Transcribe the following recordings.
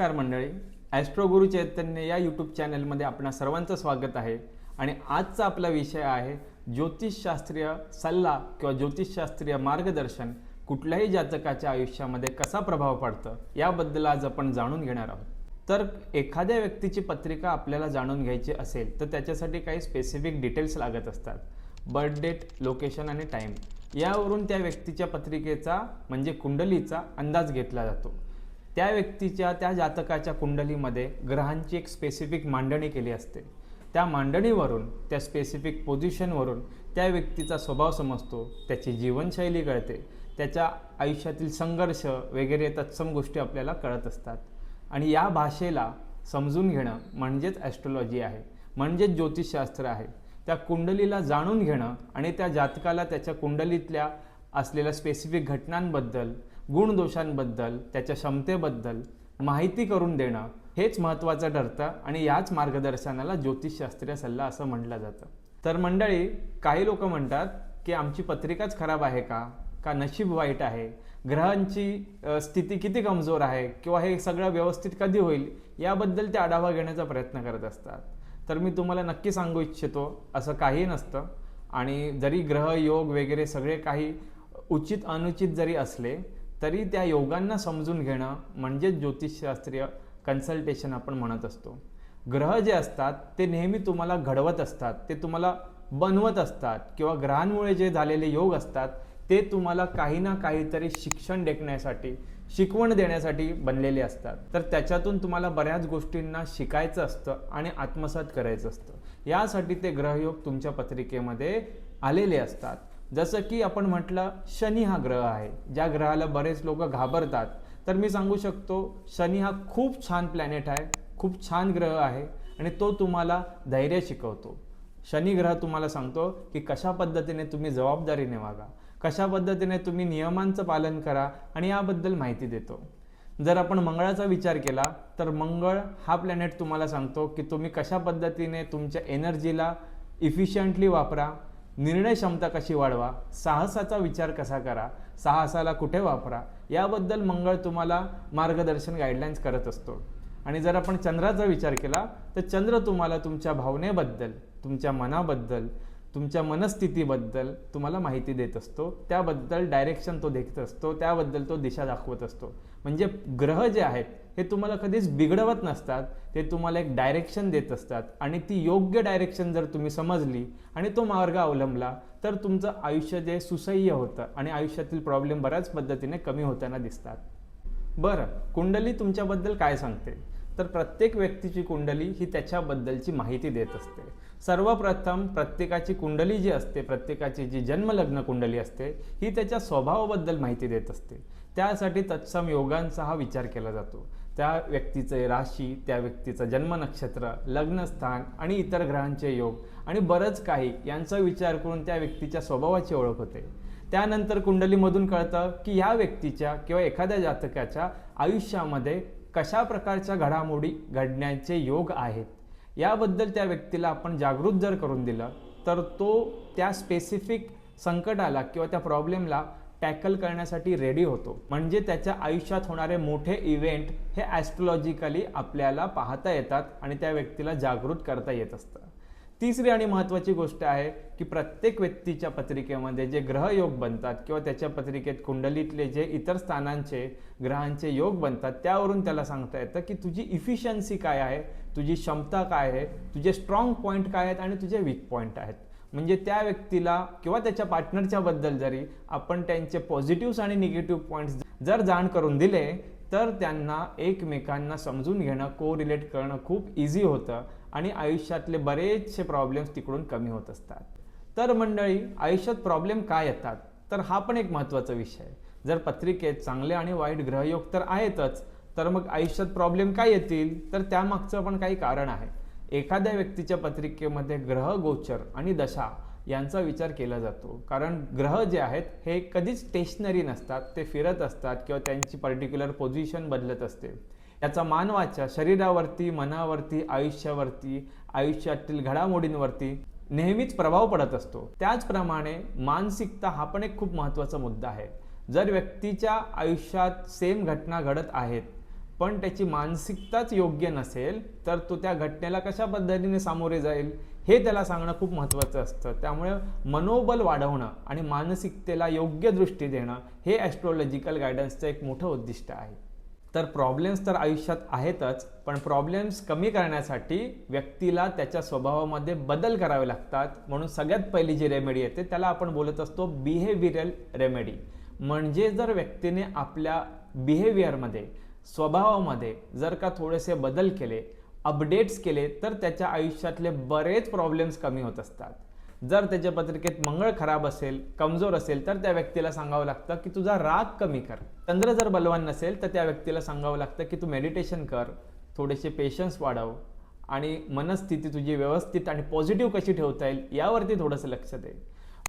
नमस्कार मंडळी. ॲस्ट्रो गुरु चैतन्य या यूट्यूब चॅनलमध्ये आपणा सर्वांचं स्वागत आहे. आणि आजचा आपला विषय आहे ज्योतिषशास्त्रीय सल्ला किंवा ज्योतिषशास्त्रीय मार्गदर्शन कुठल्याही जातकाच्या आयुष्यामध्ये कसा प्रभाव पडतं याबद्दल आज आपण जाणून घेणार आहोत. तर एखाद्या व्यक्तीची पत्रिका आपल्याला जाणून घ्यायची असेल तर त्याच्यासाठी काही स्पेसिफिक डिटेल्स लागत असतात. बर्थ डेट लोकेशन आणि टाईम यावरून त्या व्यक्तीच्या पत्रिकेचा म्हणजे कुंडलीचा अंदाज घेतला जातो. त्या व्यक्तीच्या त्या जातकाच्या कुंडलीमध्ये ग्रहांची एक स्पेसिफिक मांडणी केली असते. त्या मांडणीवरून त्या स्पेसिफिक पोझिशनवरून त्या व्यक्तीचा स्वभाव समजतो त्याची जीवनशैली कळते त्याच्या आयुष्यातील संघर्ष वगैरे तत्सम गोष्टी आपल्याला कळत असतात. आणि या भाषेला समजून घेणं म्हणजेच ॲस्ट्रॉलॉजी आहे म्हणजेच ज्योतिषशास्त्र आहे. त्या कुंडलीला जाणून घेणं आणि त्या जातकाला त्याच्या कुंडलीतल्या असलेल्या स्पेसिफिक घटनांबद्दल गुणदोषांबद्दल त्याच्या क्षमतेबद्दल माहिती करून देणं हेच महत्त्वाचं ठरतं आणि याच मार्गदर्शनाला ज्योतिषशास्त्रीय सल्ला असं म्हटलं जातं. तर मंडळी काही लोक म्हणतात की आमची पत्रिकाच खराब आहे का? का नशीब वाईट आहे? ग्रहांची स्थिती किती कमजोर आहे? किंवा हे सगळं व्यवस्थित कधी होईल? याबद्दल ते आढावा घेण्याचा प्रयत्न करत असतात. तर मी तुम्हाला नक्की सांगू इच्छितो असं काही नसतं. आणि जरी ग्रह योग वगैरे सगळे काही उचित अनुचित जरी असले तरी त्या योगांना समजून घेणं म्हणजेच ज्योतिषशास्त्रीय कन्सल्टेशन आपण म्हणत असतो. ग्रह जे असतात ते नेहमी तुम्हाला घडवत असतात ते तुम्हाला बनवत असतात किंवा ग्रहांमुळे जे झालेले योग असतात ते तुम्हाला काही ना काहीतरी शिक्षण देण्यासाठी शिकवण देण्यासाठी बनलेले असतात. तर त्याच्यातून तुम्हाला बऱ्याच गोष्टींना शिकायचं असतं आणि आत्मसात करायचं असतं. यासाठी ते ग्रहयोग तुमच्या पत्रिकेमध्ये आलेले असतात. जसं की आपण म्हटलं शनी हा ग्रह आहे. ज्या ग्रहाला बरेच लोक घाबरतात. तर मी सांगू शकतो शनी हा खूप छान प्लॅनेट आहे खूप छान ग्रह आहे आणि तो तुम्हाला धैर्य शिकवतो. शनी ग्रह तुम्हाला सांगतो की कशा पद्धतीने तुम्ही जबाबदारीने वागा कशा पद्धतीने तुम्ही नियमांचं पालन करा आणि याबद्दल माहिती देतो. जर आपण मंगळाचा विचार केला तर मंगळ हा प्लॅनेट तुम्हाला सांगतो की तुम्ही कशा पद्धतीने तुमच्या एनर्जीला इफिशियंटली वापरा निर्णय क्षमता कशी वाढवा साहसाचा विचार कसा करा साहसाला कुठे वापरा याबद्दल मंगळ तुम्हाला मार्गदर्शन गाईडलाईन्स करत असतो. आणि जर आपण चंद्राचा विचार केला तर चंद्र तुम्हाला तुमच्या भावनेबद्दल तुमच्या मनाबद्दल तुमच्या मनस्थितीबद्दल तुम्हाला माहिती देत असतो. त्याबद्दल डायरेक्शन तो देत असतो. त्याबद्दल तो दिशा दाखवत असतो. म्हणजे ग्रह जे आहेत हे तुम्हाला कधीच बिघडवत नसतात. ते तुम्हाला एक डायरेक्शन देत असतात. आणि ती योग्य डायरेक्शन जर तुम्ही समजली आणि तो मार्ग अवलंबला तर तुमचं आयुष्य जे सुसह्य होतं आणि आयुष्यातील प्रॉब्लेम बऱ्याच पद्धतीने कमी होताना दिसतात. बरं कुंडली तुमच्याबद्दल काय सांगते? तर प्रत्येक व्यक्तीची कुंडली ही त्याच्याबद्दलची माहिती देत असते. सर्वप्रथम प्रत्येकाची कुंडली जी असते प्रत्येकाची जी जन्मलग्न कुंडली असते ही त्याच्या स्वभावाबद्दल माहिती देत असते. त्यासाठी तत्सम योगांचा हा विचार केला जातो. त्या व्यक्तीचे राशी त्या व्यक्तीचं जन्म नक्षत्र लग्नस्थान आणि इतर ग्रहांचे योग आणि बरंच काही यांचा विचार करून त्या व्यक्तीच्या स्वभावाची ओळख होते. त्यानंतर कुंडलीमधून कळतं की या व्यक्तीच्या किंवा एखाद्या जातकाच्या आयुष्यामध्ये कशा प्रकारच्या घडामोडी घडण्याचे योग आहेत याबद्दल त्या व्यक्तीला आपण जागृत जर करून दिलं तर तो त्या स्पेसिफिक संकटाला किंवा त्या प्रॉब्लेमला टॅकल करण्यासाठी रेडी होतो. म्हणजे त्याच्या आयुष्यात होणारे मोठे इव्हेंट हे ॲस्ट्रोलॉजिकली आपल्याला पाहता येतात आणि त्या व्यक्तीला जागृत करता येत असतं. तिसरी आणि महत्त्वाची गोष्ट आहे की प्रत्येक व्यक्तीच्या पत्रिकेमध्ये जे ग्रहयोग बनतात किंवा त्याच्या पत्रिकेत कुंडलीतले जे इतर स्थानांचे ग्रहांचे योग बनतात त्यावरून त्याला सांगता येतं की तुझी इफिशियन्सी काय आहे तुझी क्षमता काय आहे तुझे स्ट्रॉंग पॉईंट काय आहेत आणि तुझे वीक पॉईंट आहेत. म्हणजे त्या व्यक्तीला किंवा त्याच्या पार्टनरच्या बद्दल जरी आपण त्यांचे पॉझिटिव्ह आणि निगेटिव्ह पॉईंट्स जर जाण करून दिले तर त्यांना एकमेकांना समजून घेणं को रिलेट करणं खूप इझी होतं आणि आयुष्यातले बरेचसे प्रॉब्लेम्स तिकडून कमी होत असतात. तर मंडळी आयुष्यात प्रॉब्लेम काय येतात? तर हा पण एक महत्त्वाचा विषय आहे. जर पत्रिकेत चांगले आणि वाईट ग्रहयोग तर आहेतच तर मग आयुष्यात प्रॉब्लेम काय येतील? तर त्यामागचं पण काही कारण आहे. एखाद्या व्यक्तीच्या पत्रिकेमध्ये ग्रह गोचर आणि दशा यांचा विचार केला जातो. कारण ग्रह जे आहेत हे कधीच स्टेशनरी नसतात. ते फिरत असतात किंवा त्यांची पर्टिक्युलर पोझिशन बदलत असते. याचा मानवाच्या शरीरावरती मनावरती आयुष्यावरती आयुष्यातील घडामोडींवरती नेहमीच प्रभाव पडत असतो. त्याचप्रमाणे मानसिकता हा पण एक खूप महत्त्वाचा मुद्दा आहे. जर व्यक्तीच्या आयुष्यात सेम घटना घडत आहेत पण त्याची मानसिकताच योग्य नसेल तर तो त्या घटनेला कशा पद्धतीने सामोरे जाईल? हे त्याला सांगणं खूप महत्त्वाचं असतं. त्यामुळे मनोबल वाढवणं आणि मानसिकतेला योग्य दृष्टी देणं हे ॲस्ट्रोलॉजिकल गायडन्सचं एक मोठं उद्दिष्ट आहे. तर प्रॉब्लेम्स तर आयुष्यात आहेतच पण प्रॉब्लेम्स कमी करण्यासाठी व्यक्तीला त्याच्या स्वभावामध्ये बदल करावे लागतात. म्हणून सगळ्यात पहिली जी रेमेडी येते त्याला आपण बोलत असतो बिहेवियरल रेमेडी म्हणजे जर व्यक्तीने आपल्या बिहेवियरमध्ये स्वभावामध्ये जर का थोडेसे बदल केले अपडेट्स केले तर त्याच्या आयुष्यातले बरेच प्रॉब्लेम्स कमी होत असतात. जर त्याच्या पत्रिकेत मंगळ खराब असेल कमजोर असेल तर त्या व्यक्तीला सांगावं लागतं की तुझा राग कमी कर. चंद्र जर बलवान नसेल तर त्या व्यक्तीला सांगावं लागतं की तू मेडिटेशन कर थोडेसे पेशन्स वाढव आणि मनस्थिती तुझी व्यवस्थित आणि पॉझिटिव्ह कशी ठेवता येईल यावरती थोडंसं लक्ष दे.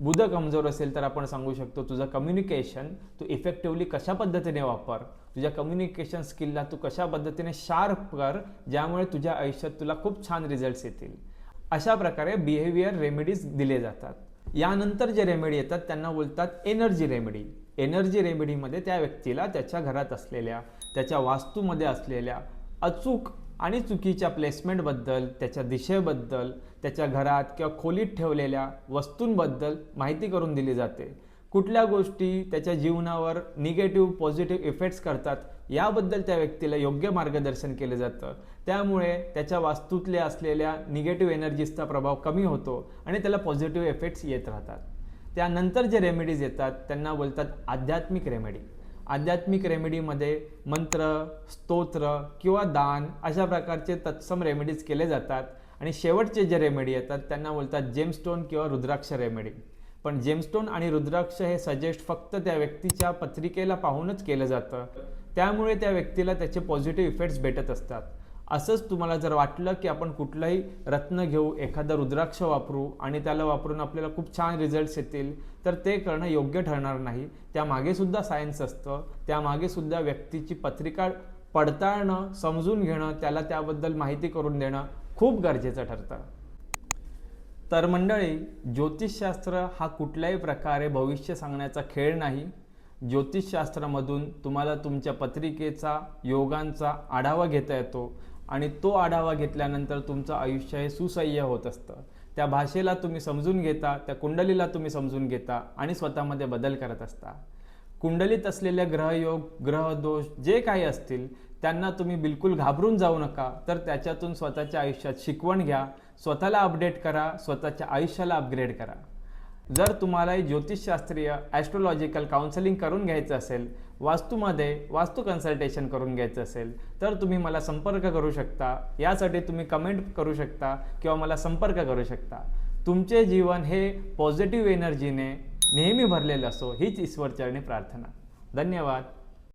बुध कमजोर असेल तर आपण सांगू शकतो तुझं कम्युनिकेशन तू इफेक्टिव्हली कशा पद्धतीने वापर? तुझ्या कम्युनिकेशन स्किलला तू कशा पद्धतीने शार्प कर? ज्यामुळे तुझ्या आयुष्यात तुला खूप छान रिझल्ट्स येतील. अशा प्रकारे बिहेवियर रेमेडीज दिले जातात. यानंतर जे रेमेडी येतात त्यांना बोलतात एनर्जी रेमेडी एनर्जी रेमेडीमध्ये त्या व्यक्तीला त्याच्या घरात असलेल्या त्याच्या वास्तूमध्ये असलेल्या अचूक आणि चुकीच्या प्लेसमेंटबद्दल त्याच्या दिशेबद्दल त्याच्या घरात किंवा खोलीत ठेवलेल्या वस्तूंबद्दल माहिती करून दिली जाते. कुठल्या गोष्टी त्याच्या जीवनावर निगेटिव्ह पॉझिटिव्ह इफेक्ट्स करतात याबद्दल त्या व्यक्तीला योग्य मार्गदर्शन केलं जातं. त्यामुळे त्याच्या वास्तूतले असलेल्या निगेटिव्ह एनर्जीजचा प्रभाव कमी होतो आणि त्याला पॉझिटिव्ह इफेक्ट्स येत राहतात. त्यानंतर जे रेमेडीज येतात त्यांना बोलतात आध्यात्मिक रेमेडी आध्यात्मिक रेमेडीमध्ये मंत्र स्तोत्र किंवा दान अशा प्रकारचे तत्सम रेमेडीज केले जातात. आणि शेवटचे जे रेमेडी येतात त्यांना बोलतात जेमस्टोन किंवा रुद्राक्ष रेमेडी पण जेमस्टोन आणि रुद्राक्ष हे सजेस्ट फक्त त्या व्यक्तीच्या पत्रिकेला पाहूनच केलं जातं. त्यामुळे त्या व्यक्तीला त्याचे पॉझिटिव्ह इफेक्ट्स भेटत असतात. असंच तुम्हाला जर वाटलं की आपण कुठलंही रत्न घेऊ एखादं रुद्राक्ष वापरू आणि त्याला वापरून आपल्याला खूप छान रिझल्ट्स येतील तर ते करणं योग्य ठरणार नाही. त्यामागे सुद्धा सायन्स असतं. त्यामागे सुद्धा व्यक्तीची पत्रिका पडताळणं समजून घेणं त्याला त्याबद्दल माहिती करून देणं खूप गरजेचं ठरतं. तर मंडळी ज्योतिषशास्त्र हा कुठल्याही प्रकारे भविष्य सांगण्याचा खेळ नाही. ज्योतिषशास्त्रामधून तुम्हाला तुमच्या पत्रिकेचा योगांचा आढावा घेता येतो आणि तो आढावा घेतल्यानंतर तुमचं आयुष्य हे सुसह्य होत असतं. त्या भाषेला तुम्ही समजून घेता त्या कुंडलीला तुम्ही समजून घेता आणि स्वतःमध्ये बदल करत असता. कुंडलीत असलेल्या ग्रहयोग ग्रहदोष जे काही असतील त्यांना तुम्ही बिलकुल घाबरून जाऊ नका. तर त्याच्यातून स्वतःच्या आयुष्यात शिकवण घ्या स्वतःला अपडेट करा स्वतःच्या आयुष्याला अपग्रेड करा. जर तुम्हाला ज्योतिषशास्त्रीय ॲस्ट्रोलॉजिकल काउन्सिलिंग करून घ्यायचं असेल वास्तूमध्ये वास्तू कन्सल्टेशन करून घ्यायचं असेल तर तुम्ही मला संपर्क करू शकता. यासाठी तुम्ही कमेंट करू शकता किंवा मला संपर्क करू शकता. तुमचे जीवन हे पॉझिटिव्ह एनर्जीने नेहमी भरलेलं असो हीच ईश्वरचरणी प्रार्थना. धन्यवाद.